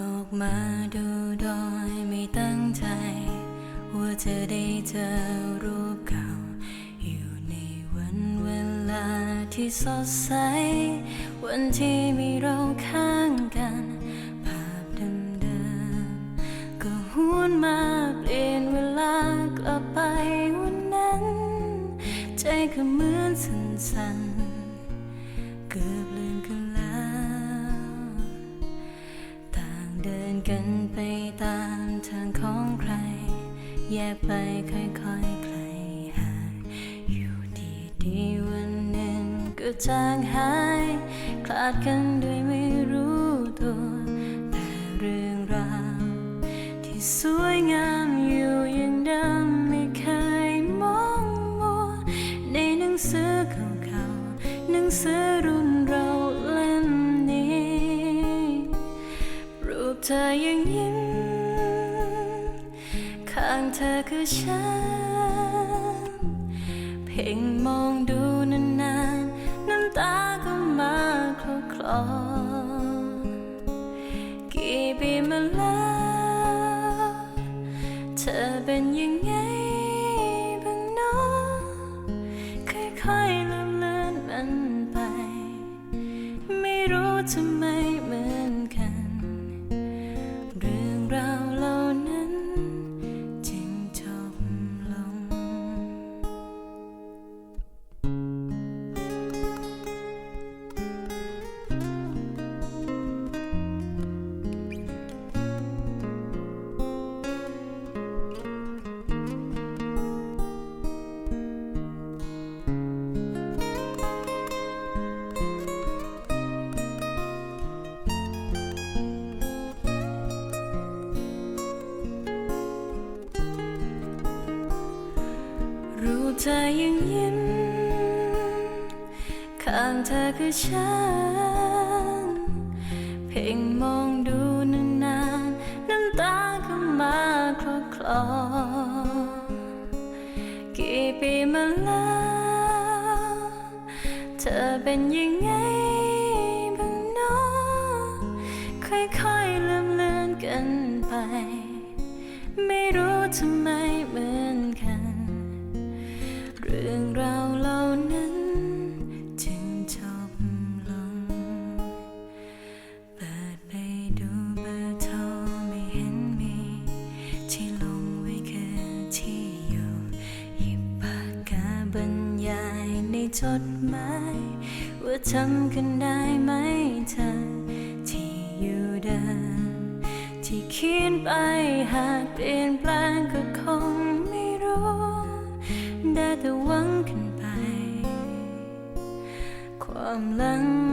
ออกมาดูโดยไม่ตั้งใจ ว่าเธอได้เจอรูปเก่า อยู่ในวันเวลาที่สดใส วันที่มีเราข้างกัน ภาพเดิมๆก็หวนมาเปลี่ยนเวลากลับไปวันนั้น ใจก็เหมือนสั่นๆเกือบลืมกัน กันไปตามทางของใคร แยกไปค่อยๆไกลห่างอยู่ดีๆวันหนึ่งก็จางหาย คลาดกันโดยไม่รู้ตัว แต่เรื่องราวที่สวยงามอยู่อย่างเดิมไม่เคยมองมัวในหนังสือเก่าๆหนังสือ เธอยังยิ้ม ข้างเธอคือฉัน เพ่งมองดูนานๆ น้ำตาก็มาคลอคลอกี่ปีมาแล้วเธอเป็นยังไงบ้างเนาะค่อยๆลืมเลือนมันไป ไม่รู้ทำไม เธอยังยิ้ม ข้างเธอคือฉัน เพ่งมองดูนานๆน้ำตาก็มาคลอคลอกี่ปีมาแล้ว เธอเป็นยังไงบ้างเนาะค่อยๆ จดหมายว่าทำกันได้ไหมเธอที่อยู่เดิมที่เขียนไปหากเปลี่ยนแปลงก็คงไม่รู้ ได้แต่หวังกันไป ความหลัง